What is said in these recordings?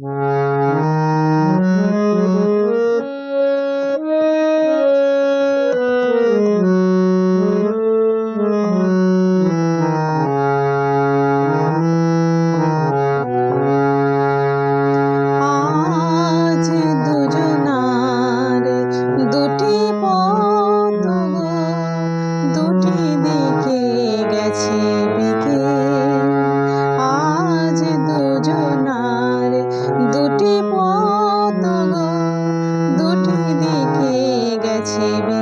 Uh... জীবন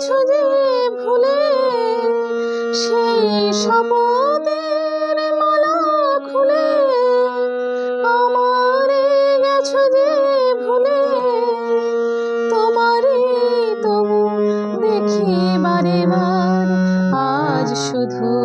গেছো যে ভুলে সেই শপথের মালা খুলে আমারে গেছো যে ভুলে, তোমারে তবু দেখি বারে বার আজ শুধু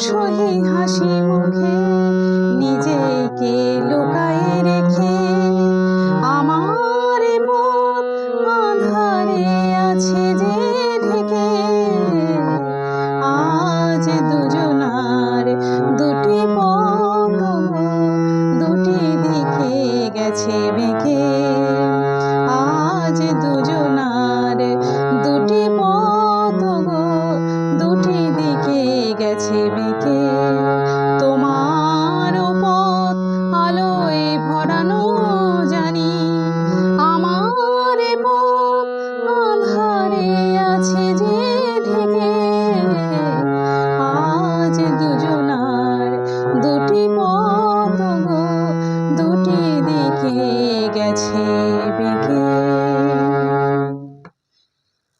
注意。一起。